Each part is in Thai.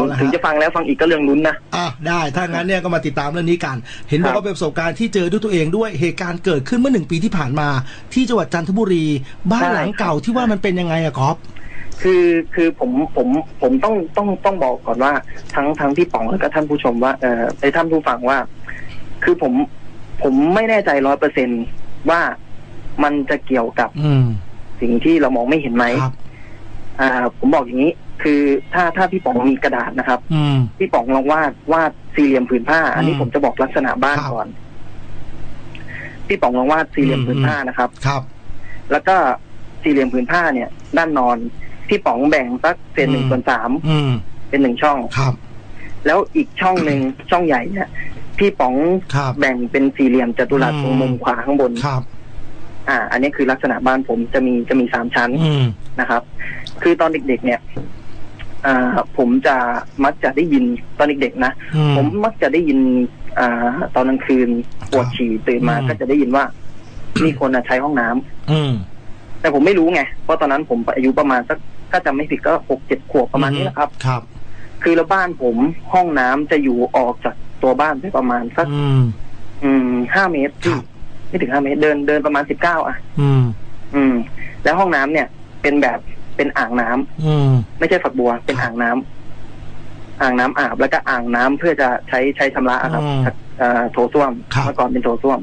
ลุ้นเอาละฮะถึงจะฟังแล้วฟังอีกก็เรื่องลุ้นนะอะได้ถ้างั้นเนี่ยก็มาติดตามเรื่องนี้กัน เห็นบอกครับว่าเป็นประสบการณ์ที่เจอด้วยตัวเองด้วยเหตุการณ์เกิดขึ้นเมื่อหนึ่งปีที่ผ่านมา ที่จังหวัดจันทบุรี บ้านหลังเก่าที่ว่ามันเป็นยังไงอะก๊อฟคือคือผมผมผมต้องต้องต้องบอกก่อนว่า ทั้งทั้งพี่ป๋องแล้วก็ท่านผู้ชมว่าเอ่อไอ้ท่านผู้ฟังว่า คือผมผมไม่แน่ใจร้อยเปอร์เซนว่ามันจะเกี่ยวกับอืมสิ่งที่เรามองไม่เห็นไหมครับอ่า ผมบอกอย่างนี้ คือถ้าถ้าพี่ป๋องมีกระดาษนะครับ อืม พี่ป๋องลองวาดวาดสี่เหลี่ยมผืนผ้า อันนี้อืมผมจะบอกลักษณะบ้านครับ ก่อน พี่ป๋องลองวาดสี่เหลี่ยมผืนผ้านะครับ ครับ แล้วก็สี่เหลี่ยมผืนผ้าเนี่ย ด้านนอน พี่ป๋องแบ่งสักเศษหนึ่งอืม ส่วนสามอืม เป็นหนึ่งช่อง ครับ แล้วอีกช่องหนึ่งช่องใหญ่เนี่ยพี่ป๋องครับ แบ่งเป็นสี่เหลี่ยมจัตุรัสตรงมุมขวาข้างบน ครับ อ่า อันนี้คือลักษณะบ้านผมจะมีจะมีสามชั้นอืม นะครับ คือตอนเด็ก ๆ เนี่ย อ่าผมจะมักจะได้ยินตอนเด็กๆนะ อืม ผมมักจะได้ยินอ่าตอนกลางคืนปวดฉี่ตื่นมาอืม ก็จะได้ยินว่า มีคนน่ะใช้ห้องน้ำอืม แต่ผมไม่รู้ไง เพราะตอนนั้นผมอายุประมาณสักถ้าจำไม่ผิดก็หกเจ็ดขวบประมาณนี้แหละครับ ครับ คือแล้วบ้านผมห้องน้ำจะอยู่ออกจากตัวบ้านไปประมาณสัก อืม อืมห้าเมตรครับ ไม่ถึงห้าเมตรเดินเดินประมาณสิบเก้าอะ อืม อืม แล้วห้องน้ำเนี่ย เป็นแบบ เป็นอ่างน้ำอืมไม่ใช่ฝักบัว เป็นอ่างน้ำอ่างน้ำอาบแล้วก็อ่างน้ำเพื่อจะใช้ใช้ชำระอะครับอืมเอ่อโถส้วมครับเมื่อก่อนเป็นโถส้วม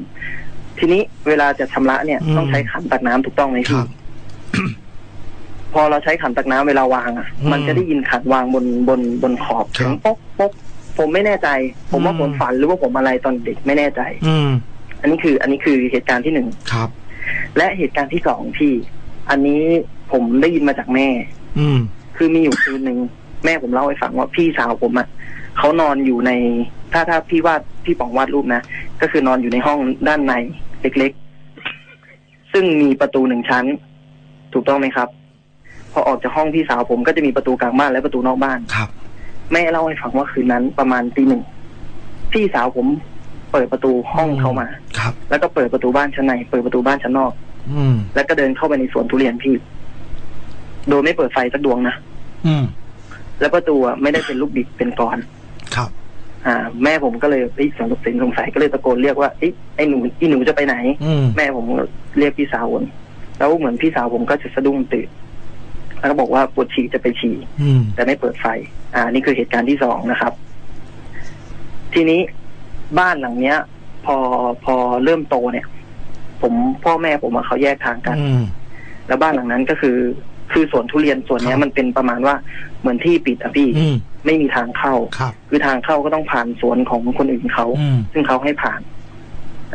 ทีนี้เวลาจะชำระเนี่ยอืมต้องใช้ขันตักน้ำถูกต้องไหมคพี่รับพอเราใช้ขันตักน้ำเวลาวางอะอืมมันจะได้ยินขันวางบนบนบนขอบครับถึงป๊กป๊กผมไม่แน่ใจ ผมว่าอืมผมฝันหรือว่าผมอะไรตอนเด็กไม่แน่ใจ อืมอันนี้คือ อันนี้คือเหตุการณ์ที่หนึ่งครับ และเหตุการณ์ที่สองพี่ อันนี้ ผมได้ยินมาจากแม่ อืม คือมีอยู่คืนหนึ่งแม่ผมเล่าให้ฟังว่าพี่สาวผมอะ่ะเขานอนอยู่ใน ถ้าถ้าพี่วาดพี่ป๋องวาดรูปนะก็คือนอนอยู่ในห้องด้านในเล็กๆ ซึ่งมีประตูหนึ่งชั้น ถูกต้องไหมครับ พอออกจากห้องพี่สาวผมก็จะมีประตูกลางบ้านและประตูนอกบ้านครับ แม่เล่าให้ฟังว่าคืนนั้นประมาณตีหนึ่งพี่สาวผมเปิดประตูห้องเขามาครับ แล้วก็เปิดประตูบ้านชั้นใน เปิดประตูบ้านชั้นนอก อืมแล้วก็เดินเข้าไปในสวนทุเรียนพี่ โดยไม่เปิดไฟสักดวงนะอืม แล้วประตูอะไม่ได้เป็นลูกบิดเป็นกรอนครับ อ่า แม่ผมก็เลยเอ้ยสงสัยสงสัยก็เลยตะโกนเรียกว่าเอ้ยไอ้หนูอีหนูจะไปไหน อืมแม่ผมเรียกพี่สาวผมแล้วเหมือนพี่สาวผมก็จะสะดุ้งตื่นแล้วก็บอกว่าปวดฉี่จะไปฉี่ อืม แต่ไม่เปิดไฟ อ่า นี่คือเหตุการณ์ที่สองนะครับ ทีนี้บ้านหลังเนี้ย พอพอเริ่มโตเนี่ย ผมพ่อแม่ผมอะเขาแยกทางกัน อืม แล้วบ้านหลังนั้นก็คือ คือสวนทุเรียนส่วนเนี้คยรับมันเป็นประมาณว่าเหมือนที่ปิดอะพี่อืมไม่มีทางเข้าครับคือทางเข้าก็ต้องผ่านสวนของคนอื่นเขาอืมซึ่งเขาให้ผ่าน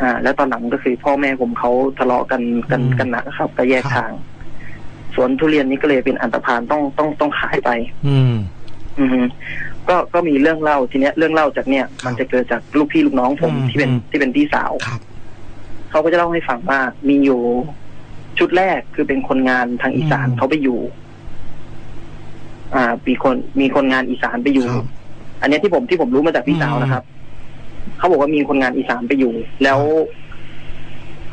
อ่า แล้วตอนหลังก็คือพ่อแม่ผมเขาทะเลาะกันกันอืมกันหนักครับก็แยกครับทางสวนทุเรียนนี้ก็เลยเป็นอันตรพานต้องต้องต้องขายไป อืม อือฮึก็ก็มีเรื่องเล่าทีเนี้ยเรื่องเล่าจากเนี่ยครับมันจะเกิดจากลูกพี่ลูกน้องผมอืมที่เป็นอืมที่เป็นพี่สาวครับเขาก็จะเล่าให้ฟังว่ามีอยู่ ชุดแรกคือเป็นคนงานทางอีสานอืมเขาไปอยู่ อ่ามีคนมีคนงานอีสานไปอยู่ ครับ อันเนี้ยที่ผมที่ผมรู้มาจากพี่สาวอืมนะครับ เขาบอกว่ามีคนงานอีสานไปอยู่ แล้ว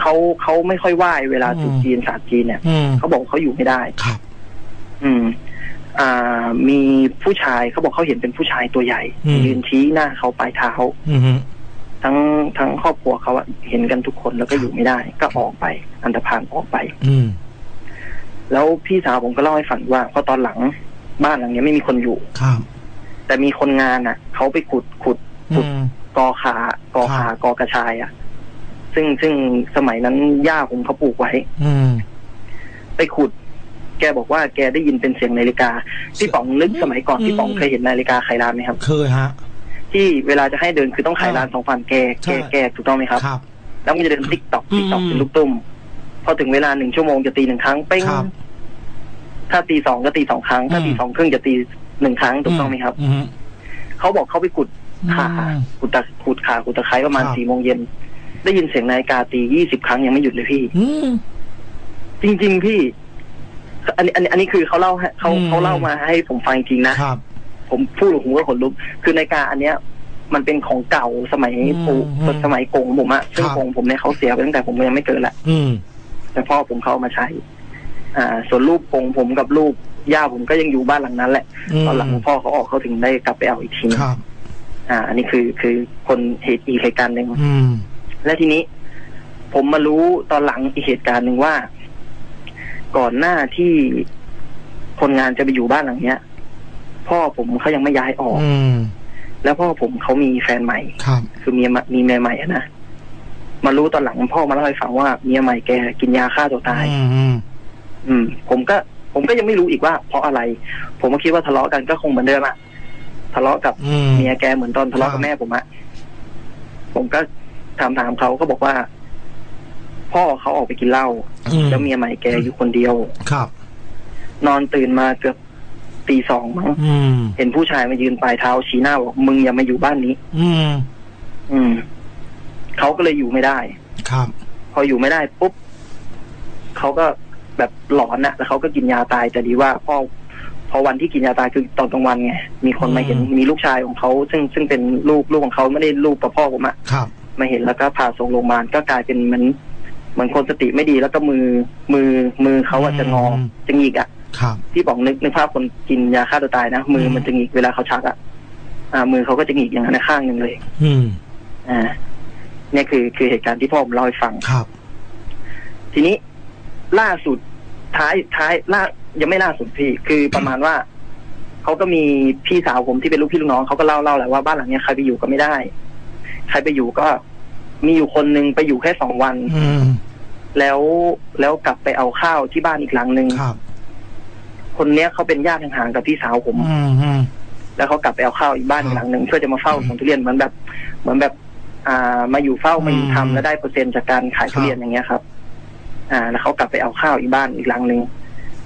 เขาเขาไม่ค่อยไหว้เวลาตรุษจีนศาสตร์จีนเนี่ย อืมเขาบอกเขาอยู่ไม่ได้ ครับ อืม อ่า มีผู้ชายเขาบอกเขาเห็นเป็นผู้ชายตัวใหญ่อืม ยืนชี้หน้าเขาปลายเท้า อืม ทั้งทั้งครอบครัวเขาอะเห็นกันทุกคนแล้วก็อยู่ไม่ได้ ก็ออกไป อันตรพานออกไป อืมแล้วพี่สาวผมก็เล่าให้ฟังว่าพอตอนหลังบ้านหลังเนี้ยไม่มีคนอยู่ครับ แต่มีคนงานอะเขาไปขุดขุดอืมกอขากอขาครับกอกระชายอะ ซึ่งซึ่งสมัยนั้นย่าผมเขาปลูกไว้อืมไปขุด แกบอกว่าแกได้ยินเป็นเสียงนาฬิกาพี่ป๋องนึกสมัยก่อนอืมพี่ป๋องเคยเห็นนาฬิกาไขลานไหมครับ เคยฮะ ที่เวลาจะให้เดินคือต้องไขลานสองฝั่งแกใช่แกแกถูกต้องไหมครับ ครับ แล้วมันจะเดินติ๊กตอกติ๊กตอกอืมเป็นลูกตุ้ม พอถึงเวลาหนึ่งชั่วโมงจะตีหนึ่งครั้งเป้งครับถ้าตีสองก็ตีสองครั้ง ถ้าอืมตีสองครึ่งจะตีหนึ่งครั้งถูกต้องไหมครับอืมเขาบอกเขาไปขุดขาอืมขุดตะขุดขาขุดตะไคร้ประมาณครับสี่โมงเย็นได้ยินเสียงนาฬิกาตียี่สิบครั้งยังไม่หยุดเลยพี่อืมจริง ๆ พี่ อันนี้อันนี้อันนี้คือเขาเล่าให้เขาอืมเขาเล่ามาให้ผมฟังจริงนะครับ ผมพูดผมก็ขนลุก คือนาฬิกาอันเนี้ย มันเป็นของเก่าสมัยอืมปู่อืมสมัยกงผมอะซึ่งครับ กงผมเนี่ยเขาเสียไปตั้งแต่ผมยังไม่เกิดแหละอืม แต่พ่อผมเขาเอามาใช้ อ่า ส่วนรูปกงผมกับรูปย่าผมก็ยังอยู่บ้านหลังนั้นแหละมตอนหลังพ่อเขาออกเขาถึงได้กลับไปเอาอีกทีนึงครับ อ่า อันนี้คือคือคนเหตุอีกเหตุการณ์หนึ่ง อืม และทีนี้ ผมมารู้ตอนหลังอีกเหตุการณ์หนึ่งว่า ก่อนหน้าที่คนงานจะไปอยู่บ้านหลังเนี้ย พ่อผมเขายังไม่ย้ายออก อืม แล้วพ่อผมเขามีแฟนใหม่ ครับ คือเมียมามีเมียใหม่อะนะมารู้ตอนหลังพ่อมาเล่าให้ฟังว่าเมียใหม่แกกินยาฆ่าตัวตาย อืมอืมอืม ผมก็ ผมก็ยังไม่รู้อีกว่า เพราะอะไร ผมก็คิดว่าทะเลาะกันก็คงเหมือนเดิมอะทะเลาะกับอืม เมียแกเหมือนตอนทะเลาะครักับบแม่ผมอะผมก็ถามถามเขาก็บอกว่า พ่อเขาออกไปกินเหล้าอืม แล้วเมียใหม่แกอยู่คนเดียว ครับ นอนตื่นมาเกือบ ตีสองมั้งอืมเห็นผู้ชายมายืนปลายเท้าชี้หน้าบอกมึงอย่ามาอยู่บ้านนี้ อืม อืมเขาก็เลยอยู่ไม่ได้ ครับ พออยู่ไม่ได้ปุ๊บเขาก็แบบหลอนนะแล้วเขาก็กินยาตายแต่ดีว่าพอพอวันที่กินยาตายคือตอนกลางวันไงมีคนมาเห็นอืมมีลูกชายของเขาซึ่งซึ่งเป็นลูกลูกของเขาไม่ได้ลูกกับพ่อผมอะครับมาเห็นแล้วก็พาส่งโรงพยาบาลก็กลายเป็นเหมือนเหมือนคนสติไม่ดีแล้วก็มือมือมือเขาอะจะงอจะหงิกอะ ครับที่บอกนึกนึกภาพคนกินยาฆ่าตัวตายนะมือมันจะหงิกเวลาเขาชักอะอ่า มือเขาก็จะหงิกอย่างนั้นนะข้างหนึ่งเลย อืม อ่าเนี่ยคือคือเหตุการณ์ที่พ่อผมเล่าให้ฟังครับ ทีนี้ล่าสุดท้ายท้ายล่ายังไม่ล่าสุดพี่คือประมาณว่าเขาก็มีพี่สาวผมที่เป็นลูกพี่ลูกน้องเขาก็เล่าเล่าแหละว่าบ้านหลังเนี้ยใครไปอยู่ก็ไม่ได้ ใครไปอยู่ก็ มีอยู่คนนึงไปอยู่แค่สองวันอืมแล้วแล้วกลับไปเอาข้าวที่บ้านอีกหลังหนึ่ง ครับคนเนี้ยเขาเป็นญาติห่างๆกับพี่สาวผม อืมอืม แล้วเขากลับไปเอาข้าวอีกบ้านอีกหลังหนึ่งเพื่อจะมาเฝ้าสวนทุเรียนเหมือนแบบ เหมือนแบบ อ่า มาอยู่เฝ้ามาอยู่อืมทำแล้วได้เปอร์เซ็นต์จากการขายครับ ทุเรียนอย่างเงี้ยครับ อ่า แล้วเขากลับไปเอาข้าวอีกบ้านอีกหลังหนึ่ง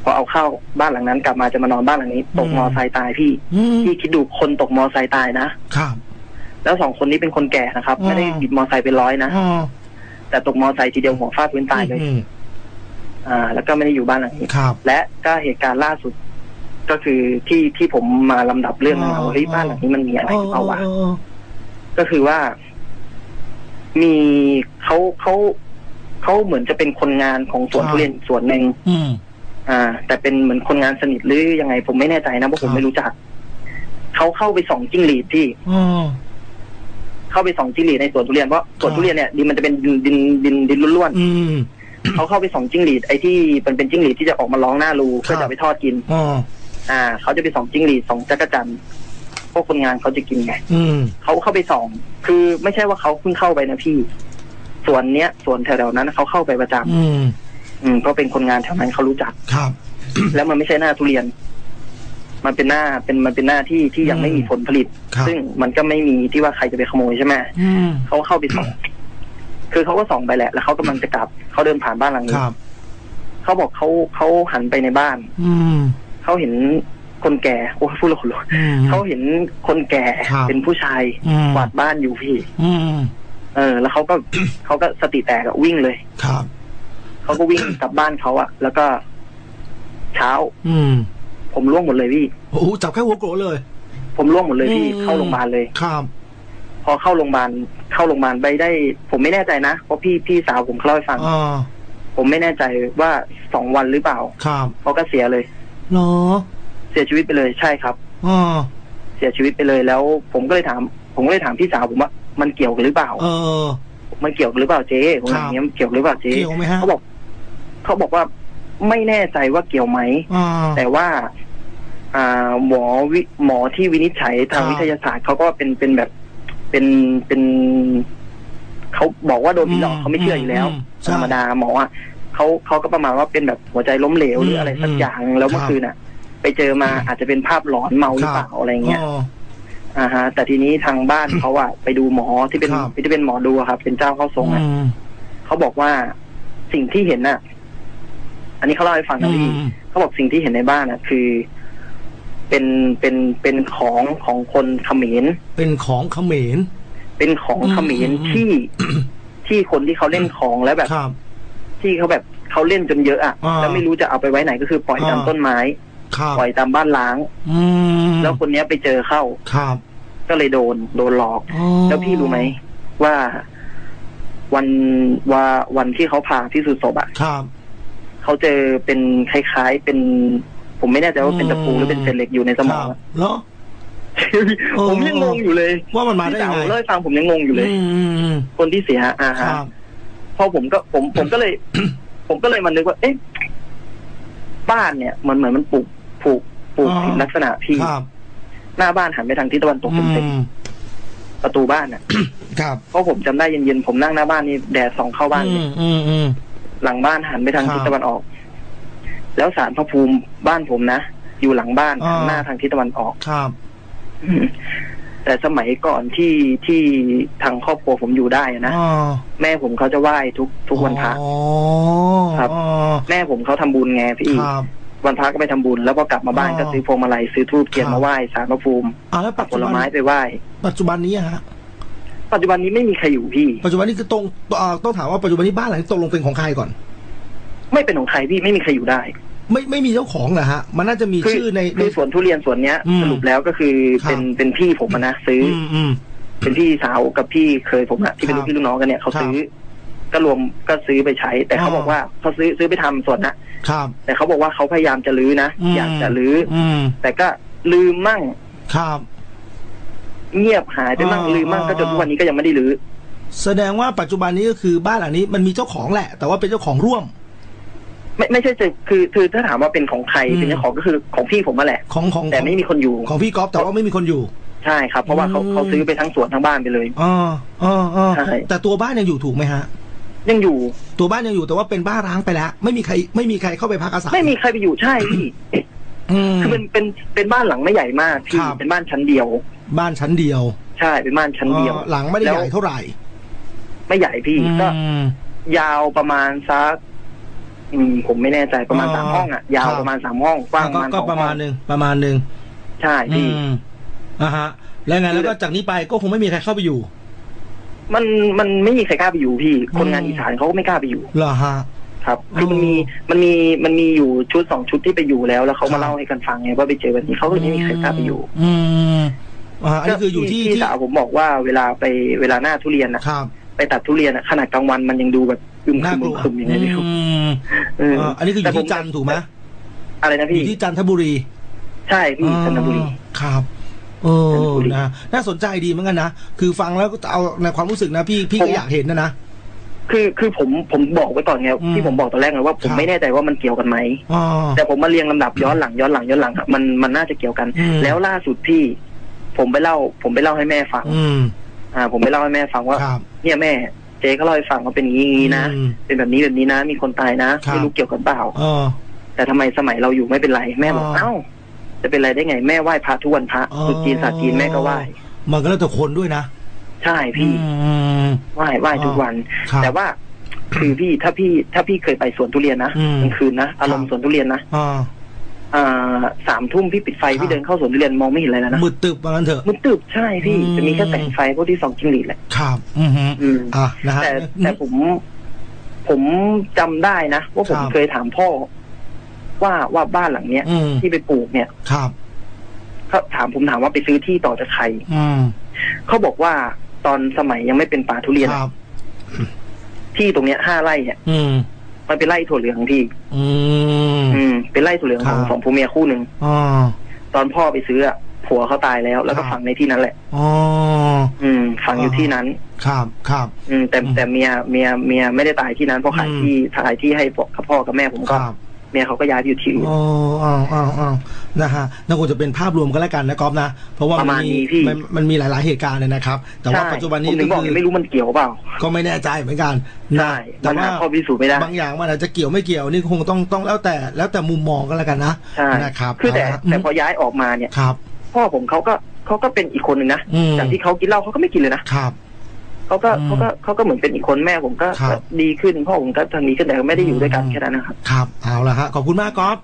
พอเอาข้าวบ้านหลังนั้น กลับมาจะมานอนบ้านหลังนี้ ตกมอไซค์ตายพี่อืมพี่คิดดูคนตกมอไซค์ตายนะครับ แล้วสองคนนี้เป็นคนแก่นะครับ ไม่ได้อ๋อบิดมอไซค์เป็นร้อยนะ อ๋อแต่ตกมอไซค์ทีเดียวหัวฟาดพื้นตายเลย อืม อ่า แล้วก็ไม่ได้อยู่บ้านหลังนี้ครับ และก็เหตุการณ์ล่าสุด ก็คือที่ที่ผมมาลำดับเรื่องนะว่าเฮ้ยบ้านหลังนี้มันมีอะไรหรือเปล่าวะออก็คือว่า มีเขาเขาเขาเหมือนจะเป็นคนงานของสวนทุเรียนส่วนหนึ่งอืมอ่า แต่เป็นเหมือนคนงานสนิทหรือยังไง ผมไม่แน่ใจนะเพราะผมครับไม่รู้จักเขาเข้าไปส่องจิ้งหรีดที่อ๋อเข้าไปส่องจิ้งหรีดในสวนทุเรียนเพราะสวนครับทุเรียนเนี่ยดินมันจะเป็นดินดินดินดินล้วนอืมๆ เขาเข้าไปส่องจิ้งหรีดไอ้ที่มันเป็นจิ้งหรีดที่จะออกมาร้องหน้ารูเพื่อครัจะบไปทอดกินอ๋ออ่าเขาจะไปส่องจิ้งหรีดส่องจักรจันทร์พวกคนงานเขาจะกินไงอืมเขาเข้าไปส่อง คือไม่ใช่ว่าเขาเพิ่งเข้าไปนะพี่สวนเนี้ยสวนแถวๆนั้นเขาเข้าไปประจอืมำอืมเพราะเป็นคนงานแถวนั้นเขารู้จักครับ แล้วมันไม่ใช่หน้าทุเรียน มันเป็นหน้าเป็นมันเป็นหน้าที่ที่ยังอืมไม่มีผลผลิตครับซึ่งมันก็ไม่มีที่ว่าใครจะไปขโมยใช่ไหมอืมเขาเข้าไปส่อง คือเขาก็ส่องไปแหละ แล้วเขากำลังจะกลับเขาเดินผ่านบ้านหลังคนี้รับเขาบอกเขาเขาหันไปในบ้าน อืมเขาเห็นคนแก่โอ้ยพูดแล้วขนลุกอืมเขาเห็นคนแก่ครับเป็นผู้ชายอืมกวาดบ้านอยู่พี่อืมเออ แล้วเขาก็เขาก็สติแตกอะวิ่งเลยครับเขาก็วิ่งกลับบ้านเขาอะแล้วก็เช้า อืม ผมร่วงหมดเลยพี่โอ้โหจับแค่หัวโกรธเลย ผมร่วงหมดเลยพี่อืมเข้าโรงพยาบาลเลยครับ พอเข้าโรงพยาบาลเข้าโรงพยาบาลไปได้ ผมไม่แน่ใจนะเพราะพี่พี่สาวผมเขาเล่าให้ฟังอ่าผมไม่แน่ใจว่าสองวันหรือเปล่าครับเขาก็เสียเลยเหรอ เสียชีวิตไปเลยใช่ครับอ่าเสียชีวิตไปเลยแล้ว ผมก็เลยถาม ผมก็เลยถามพี่สาวผมว่ามันเกี่ยวกันหรือเปล่า เออ มันเกี่ยวกันหรือเปล่าเจ๊ผมครับถามอย่างเงี้ยมันเกี่ยวกันหรือเปล่าเจ๊เกี่ยวไหมฮะเขาบอก เขาบอกว่าไม่แน่ใจว่าเกี่ยวไหมอ่าแต่ว่า อ่าหมอวิหมอที่วินิจฉัยทางครับวิทยาศาสตร์เขาก็เป็นเป็นแบบ เป็นเป็นเขาบอกว่าโดนผีหลอกเขาไม่เชื่ออยู่แล้วอืมธใช่รรมดาหมออะเขาเขาก็ประมาณว่าเป็นแบบหัวใจล้มเหลวหรืออะไรสักอืมอย่างแล้วเมื่อครับคืนอะ ไปเจอมาอาจจะเป็นภาพหลอนเมาหรือเปล่าอะไรเงี้ยอ๋ออ่าฮะ แต่ทีนี้ทางบ้านเขาอะไปดูหมอที่เป็นครับที่เป็นหมอดูอะครับ เป็นเจ้าเข้าทรงอะอืมเขาบอกว่าสิ่งที่เห็นน่ะ อันนี้เขาเล่าให้ฟังนะพี่อืมเขาบอกสิ่งที่เห็นในบ้านน่ะ คือ เป็นเป็นเป็นของของคนเขมรเป็นของเขมรเป็นของเขมรอืมที่ที่คนที่เขาเล่นของแล้วแบบครับที่เขาแบบเขาเล่นจนเยอะอะอ่าแล้วไม่รู้จะเอาไปไว้ไหนก็คือปล่อยตามอ่าต้นไม้ครับปล่อยตามบ้านล้างอืมแล้วคนเนี้ยไปเจอเข้าครับ ก็เลยโดนโดนหลอกอ๋อแล้วพี่รู้ไหมว่าวันว่าวันที่เขาผ่าที่สุดศพอะครับเขาเจอเป็นคล้ายๆเป็น ผผมไม่แน่ใจว่าเป็นตะปูหรือเป็นเศษเหล็กอยู่ในสมองครับเหรอเออผมยังงงอยู่เลยว่ามันมาได้พี่ยัสางวไงเล่าให้ฟังผมยังงงอยู่เลยอืมอืมอืมคนที่เสียอาคหารรับพอผมก็ผมผมก็เลย ผมก็เลยมานึกว่า เอ๊ะบ้านเนี่ยมันเหมือนมันปลูกปลูกปลูกอ๋อผิดลักษณะพี่ครับหน้าบ้านหันไปทางทิศตะวันตกอืเต็มมๆประตูบ้านน่ะครับเพราะผมจำได้เย็นๆผมนั่งหน้าบ้านนี่แดดส่องเข้าบ้านอืเลยมอืมอืมหลังบ้านหันไปทางครับทิศตะวันออก แล้วสารพระภูมิบ้านผมนะ อยู่หลังบ้านอ่าหันหน้าทางทิศตะวันออก ครับอืมแต่สมัยก่อนที่ที่ทางครอบครัวผมอยู่ได้อะนะ อ๋อแม่ผมเขาจะไหว้ทุกทุกวันพระ อ๋อครับ อ๋อแม่ผมเขาทำบุญไงพี่ ครับ วันพระก็ไปทำบุญ แล้วพอกลับมาบ้านอ๋อก็ซื้อพวงมาลัยซื้อทูบเทียนครับ มาไหว้สารพระภูมิอ่าแล้วปัจผจุลบันไม้ไปไหว้ ปัจจุบันนี้อะฮะ ปัจจุบันนี้ไม่มีใครอยู่พี่ ปัจจุบันนี้คือตรงอ่าต้องถามว่าปัจจุบันนี้บ้านหลังนี้ตกลงเป็นของใครก่อน ไม่เป็นของใครพี่ไม่มีใครอยู่ได้ ไม่ไม่มีเจ้าของเหรอฮะ มันน่าจะมีคืชื่อในในคือสวนทุเรียนสวนเนี้ย อืมสรุปแล้วก็คือครับ เป็นเป็นพี่ผมอะนะซื้ออือมอืมเป็นพี่สาวกับพี่เคยผมอะที่เป็นครัลูบกพี่ลูกน้องกันเนี่ยเขาครับซื้อ ก็รวมก็ซื้อไปใช้ แต่เขาอ๋อ บอกว่าเขาซื้อซื้อไปทำสวนนะครับ แต่เขาบอกว่าเขาพยายามจะรื้อนะอืม อยากจะรื้อออืมแต่ก็ลืมมั่ง ครับ เงียบหายไปมั่งอ๋อลืมมั่งก็จนทุกวันนี้ก็ยังไม่ได้รื้อแสดงว่าปัจจุบันนี้ก็คือบ้านหลังนี้มันมีเจ้าของแหละ แต่ว่าเป็นเจ้าของร่วม ไม่ไม่ใช่จะคือคือถ้าถามว่าเป็นของใครอืม เป็นเจ้าของก็คือของพี่ผมมาแหละ ของของแต่ไม่มีคนอยู่ของพี่ก๊อฟแต่ว่าไม่มีคนอยู่ ใช่ครับ เพราะว่าเขาอืม เขาซื้อไปทั้งสวนทั้งบ้านไปเลย อ๋ออ๋ออ๋อใช่ แต่ตัวบ้านยังอยู่ถูกไหมฮะ ยังอยู่ตัวบ้านยังอยู่แต่ว่าเป็นบ้านร้างไปแล้ว ไม่มีใครไม่มีใครเข้าไปพักอาศัยไม่มีใครไปอยู่ใช่พี่อืม คือเป็นเป็นเป็นบ้านหลังไม่ใหญ่มากพี่ครับ เป็นบ้านชั้นเดียว บ้านชั้นเดียวใช่เป็นบ้านชั้นเดียว อ๋อหลังไม่ได้แล้วใหญ่เท่าไหร่ไม่ใหญ่พี่ก็ อืมยาวประมาณสัก อืมผมไม่แน่ใจประมาณอ๋อสามห้องอะ ยาวครับ ประมาณสามห้องกว้างปก็ระมาณก็สองประห้มาอณงหนึ่งประมาณหนึ่งใช่พี่อืมอ่าฮะ แล้วไงแล้วก็จากนี้ไปก็คงไม่มีใครเข้าไปอยู่ มันมันไม่มีใครกล้าไปอยู่พี่ คนงานอืม อีสานเขาก็ไม่กล้าไปอยู่ เหรอฮะ ครับคือมันอ๋อมีมันมีมันมีอยู่ชุดสองชุดที่ไปอยู่แล้ว แล้วเขาครัมาบ เล่าให้กันฟังไงว่าไปเจอวันนี้เขาก็ไม่มีใครกล้าไปอยู่อืมอ่าอันนี้คืออยู่ที่พี่ที่สาวผมบอกว่าเวลาไปเวลาหน้าทุเรียนนะครับ ไปตัดทุเรียนอะขนาดกลางวันมันยังดูแบบ อึมคน่ารึมกลัวครึมอย่างไงไม่รู้อืมเอออ่าอันนี้คืออยู่แต่ผมที่จันทร์ถูกไหมอะไรนะอพี่ยู่ที่จันทบุรีใช่พี่จันทบุรี อ๋อครับเอจันทอบุรี นะน่าสนใจดีเหมือนกันนะ คือฟังแล้วก็เอาในความรู้สึกนะพี่พี่ผก็มอยากเห็นนะนะ คือคือผมผมบอกไว้ก่อนไงอืมที่ผมบอกตอนแรกไงว่าผมครับ ไม่แน่ใจว่ามันเกี่ยวกันไหม อ๋อ แต่ผมมาเรียงลำดับย้อนหลังย้อนหลังย้อนหลังอะมันมันน่าจะเกี่ยวกัน อืม แล้วล่าสุดพี่ ผมไปเล่า ผมไปเล่าให้แม่ฟัง อืมอ่า ผมไปเล่าให้แม่ฟังว่า ครับ เนี่ยแม่ เจ๊เขาเล่าให้ฟังว่าเป็นอย่างนี้อย่างนี้นะอืมเป็นแบบนี้แบบนี้นะ มีคนตายนะครับ ไม่รู้เกี่ยวกันเปล่า เออ แต่ทำไมสมัยเราอยู่ไม่เป็นไรแม่บอกอ๋อเอ้า จะเป็นไรได้ไงแม่ไหว้พระทุกวันพระอ๋อ ตรุษจีนศาสตร์จีนแม่ก็ไหว้มันก็แล้วแต่คนด้วยนะใช่พี่อืม ไหว้ไหว้ทุกวัน ครับ แต่ว่าคือพี่ถ้าพี่ถ้าพี่เคยไปสวนทุเรียนนะอืมกลางคืนนะอารมณ์สวนทุเรียนนะ อ่าอ่า สามทุ่มพี่ปิดไฟครับพี่เดินเข้าสวนทุเรียนมองไม่เห็นอะไรแล้วนะมืดตึบว่างั้นเถอะมันตึบใช่พี่อืมจะมีแค่แสงไฟพวกที่สองจิ้งหรีดแหละครับ อืมฮึอืมอะนะฮะแต่แต่ผม ผมจำได้นะว่าผมครับเคยถามพ่อ ว่าว่าบ้านหลังเนี้ยอืมที่ไปปลูกเนี่ยครับเขาถามผมถามว่าไปซื้อที่ต่อจากใครอืมเขาบอกว่าตอนสมัยยังไม่เป็นป่าทุเรียนคอะรับที่ตรงเนี้ยห้าไร่เนี่ยอื มมันเป็นไร่ถั่วเหลืองพี่ อืมอืมเป็นไร่ถั่วเหลืองของครับของผัวเมียคู่หนึ่งอ๋อตอนพ่อไปซื้ออะผัวเขาตายแล้ว แล้วก็ครับฝังในที่นั้นแหละอ๋ออืม ฝังอยู่ที่นั้น ครับครับ อืมแต่อืมแต่เมียเมียเมียไม่ได้ตายที่นั้นเพราะขายอืมที่ขายที่ให้กับพ่อกับแม่ผมคก็รับ เมียเขาก็ย้ายไปอยู่ที่อื่นอ๋ออ๋ออ๋ออ๋อนะฮะนั่นคงจะเป็นภาพรวมกันแล้วกันนะก๊อฟนะ เพราะว่าประมัมาณมีนี้พี่มันมันมีหลาย ๆเหตุการณ์เลยนะครับ แต่ว่าใช่ปัจจุบันนี้ผมถึงบอกก็ยังไม่รู้มันเกี่ยวเปล่า ก็ไม่แน่ใจเหมือนกันนะใช่แต่มันว่าหาข้อพิสูจน์ไม่ได้บางอย่างมันอาจจะเกี่ยวไม่เกี่ยวนี่คงต้องต้องแล้วแต่แล้วแต่มุมมองกันแล้วกันนะใช่นะครับคือแต่เาละแต่พอย้ายออกมาเนี่ยครับพ่อผมเขาก็เขาก็เป็นอีกคนหนึ่งนะอืมจากที่เขากินเหล้าเขาก็ไม่กินเลยนะครับ เขาก็อืมเขาก็เขาก็เหมือนเป็นอีกคนแม่ผมก็ครับก็ดีขึ้นพ่อผมก็ทางนี้ขึ้นแต่ก็ไม่ได้อยู่ด้วยกันแค่นั้นนะครับ ครับ เอาละฮะ ขอบคุณมากก๊อฟ